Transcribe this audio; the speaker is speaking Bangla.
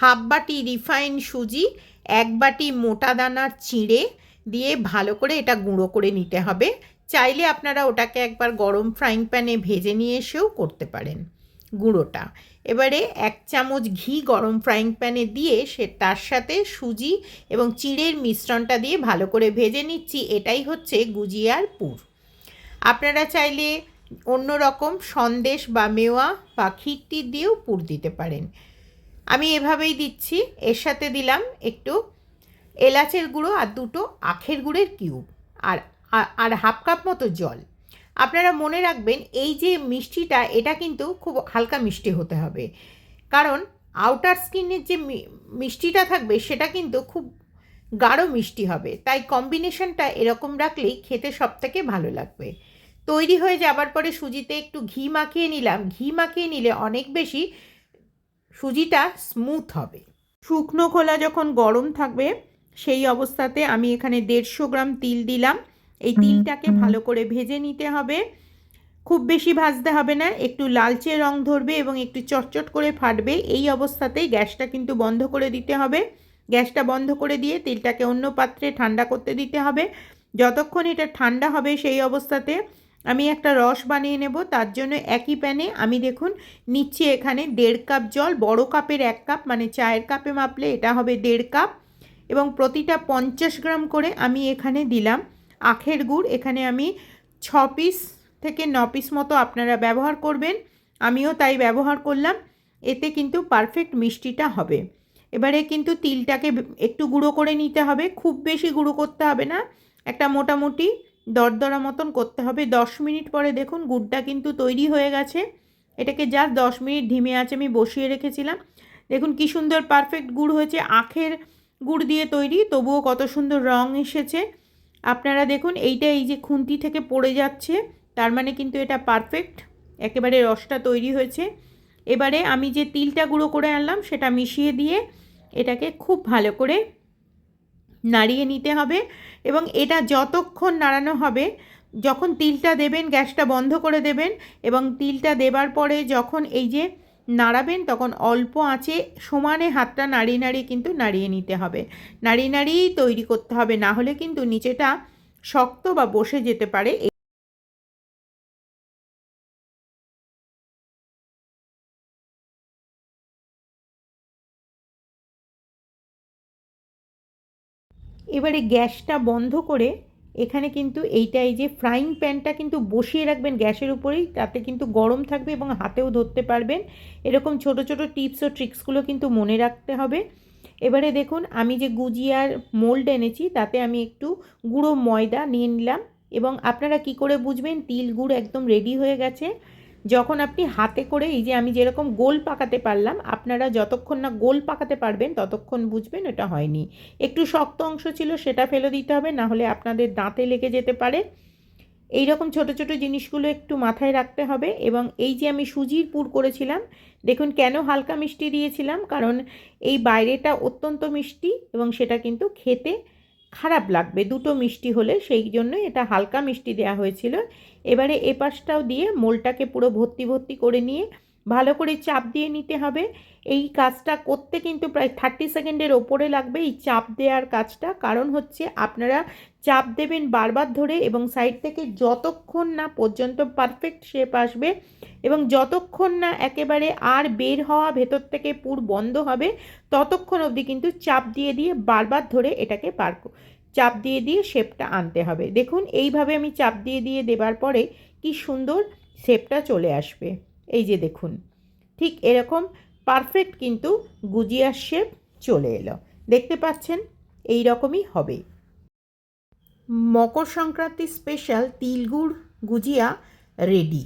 হাফ বাটি রিফাইন সুজি, এক বাটি মোটা দানার চিঁড়ে দিয়ে ভালো করে এটা গুঁড়ো করে নিতে হবে। চাইলে আপনারা ওটাকে একবার গরম ফ্রাইং প্যানে ভেজে নিয়ে এসেও করতে পারেন গুঁড়োটা। এবারে এক চামচ ঘি গরম ফ্রাইং প্যানে দিয়ে সে তার সাথে সুজি এবং চিড়ের মিশ্রণটা দিয়ে ভালো করে ভেজে নিচ্ছি। এটাই হচ্ছে গুজিয়ার পুর। আপনারা চাইলে অন্য রকম সন্দেশ বা মেওয়া বা ক্ষীরটি দিয়েও পুর দিতে পারেন। আমি এভাবেই দিচ্ছি। এর সাথে দিলাম একটু এলাচের গুঁড়ো আর দুটো আখের গুঁড়ের কিউব আর, আর- হাফ কাপ মতো জল। আপনারা মনে রাখবেন এই যে মিষ্টিটা, এটা কিন্তু খুব হালকা মিষ্টি হতে হবে। কারণ আউটার স্কিনের যে মিষ্টিটা থাকবে, সেটা কিন্তু খুব গাঢ় মিষ্টি হবে। তাই কম্বিনেশনটা এরকম রাখলেই খেতে সব থেকে ভালো লাগবে। তৈরি হয়ে যাবার পরে সুজিতে একটু ঘি মাখিয়ে নিলাম। ঘি মাখিয়ে নিলে অনেক বেশি সুজিটা স্মুথ হবে। শুকনো খোলা যখন গরম থাকবে সেই অবস্থাতে আমি এখানে দেড়শো গ্রাম তিল দিলাম। এই তিলটাকে ভালো করে ভেজে নিতে হবে। খুব বেশি ভাজতে হবে না একটু লালচে রং ধরবে এবং একটু চটচট করে ফাটবে। এই অবস্থাতেই গ্যাসটা কিন্তু বন্ধ করে দিতে হবে। গ্যাসটা বন্ধ করে দিয়ে তিলটাকে অন্য পাত্রে ঠান্ডা করতে দিতে হবে। যতক্ষণ এটা ঠান্ডা হবে সেই অবস্থাতে আমি একটা রস বানিয়ে নেব, তার জন্য একই প্যানে আমি দেখুন নিচ্ছি এখানে দেড় কাপ জল, বড় কাপের এক কাপ মানে চায়ের কাপে মাপলে এটা হবে দেড় কাপ এবং প্রতিটা পঞ্চাশ গ্রাম করে আমি এখানে দিলাম আখের গুড়। এখানে আমি ছ পিস থেকে ন পিস মতো আপনারা ব্যবহার করবেন, আমিও তাই ব্যবহার করলাম, এতে কিন্তু পারফেক্ট মিষ্টিটা হবে। এবারে কিন্তু তিলটাকে একটু গুঁড়ো করে নিতে হবে, খুব বেশি গুঁড়ো করতে হবে না, একটা মোটামুটি দরদরা মতন করতে হবে। দশ মিনিট পরে দেখুন গুড়টা কিন্তু তৈরি হয়ে গেছে। এটাকে জাস্ট দশ মিনিট ধিমে আছে, আমি বসিয়ে রেখেছিলাম। দেখুন কি সুন্দর পারফেক্ট গুড় হয়েছে। আখের গুড় দিয়ে তৈরি, তবুও কত সুন্দর রং এসেছে। আপনারা দেখুন এইটা এই যে খুন্তি থেকে পড়ে যাচ্ছে, তার মানে কিন্তু এটা পারফেক্ট একেবারে রসটা তৈরি হয়েছে। এবারে আমি যে তিলটা গুঁড়ো করে আনলাম, সেটা মিশিয়ে দিয়ে এটাকে খুব ভালো করে নাড়িয়ে নিতে হবে এবং এটা যতক্ষণ নাড়ানো হবে, যখন তিলটা দেবেন, গ্যাসটা বন্ধ করে দেবেন এবং তিলটা দেবার পরে যখন এই যে নাড়াবেন, তখন অল্প আঁচে সমানে হাতটা নাড়িয়ে নাড়িয়ে কিন্তু নাড়িয়ে নিতে হবে। নাড়িয়ে নাড়িয়েই তৈরি করতে হবে, না হলে কিন্তু নিচেটা শক্ত বা বসে যেতে পারে। এবারে গ্যাসটা বন্ধ করে এখানে কিন্তু এইটা এই যে ফ্রাইং প্যানটা কিন্তু বসিয়ে রাখবেন গ্যাসের উপরেই, তাতে কিন্তু গরম থাকবে এবং হাতেও ধরতে পারবেন। এরকম ছোট ছোট টিপস ও ট্রিক্সগুলো কিন্তু মনে রাখতে হবে। এবারে দেখুন, আমি যে গুজিয়ার মোল্ড এনেছি, তাতে আমি একটু গুঁড়ো ময়দা নিয়ে নিলাম এবং আপনারা কি করে বুঝবেন, তিল গুড় একদম রেডি হয়ে গেছে। যখন আপনি হাতে করে এই যে আমি যেরকম গোল পাকাতে পারলাম, আপনারা যতক্ষণ না গোল পাকাতে পারবেন, ততক্ষণ বুঝবেন এটা হয়নি। একটু শক্ত অংশ ছিল, সেটা ফেলে দিতে হবে, না হলে আপনাদের দাঁতে লেগে যেতে পারে। এই রকম ছোট ছোট জিনিসগুলো একটু মাথায় রাখতে হবে এবং এই যে আমি সুজির পুর করেছিলাম, দেখুন কেন হালকা মিষ্টি দিয়েছিলাম, কারণ এই বাইরেটা অত্যন্ত মিষ্টি এবং সেটা কিন্তু খেতে খারাপ লাগবে, দুটো মিষ্টি হলে সেই জন্য এটা হালকা মিষ্টি দেওয়া হয়েছিল। এবারে এ পাশটাও দিয়ে মোলটাকে পুরো ভর্তি ভর্তি করে নিয়ে ভালো করে চাপ দিয়ে নিতে হবে। এই কাজটা করতে কিন্তু প্রায় থার্টি সেকেন্ডের ওপরে লাগবে এই চাপ দেওয়ার কাজটা। কারণ হচ্ছে আপনারা চাপ দেবেন বারবার ধরে এবং সাইড থেকে যতক্ষণ না পর্যন্ত পারফেক্ট শেপ আসবে এবং যতক্ষণ না একেবারে আর বের হওয়া ভেতর থেকে পুর বন্ধ হবে, ততক্ষণ অবধি কিন্তু চাপ দিয়ে দিয়ে বারবার ধরে এটাকে পার চাপ দিয়ে দিয়ে শেপটা আনতে হবে। দেখুন, এইভাবে আমি চাপ দিয়ে দিয়ে দেবার পরে কি সুন্দর শেপটা চলে আসবে। এই যে দেখুন, ঠিক এরকম পারফেক্ট কিন্তু গুজিয়ার শেপ চলে এলো। দেখতে পাচ্ছেন? এই রকমই হবে। মকর সংক্রান্তি স্পেশাল তিলগুড় গুজিয়া রেডি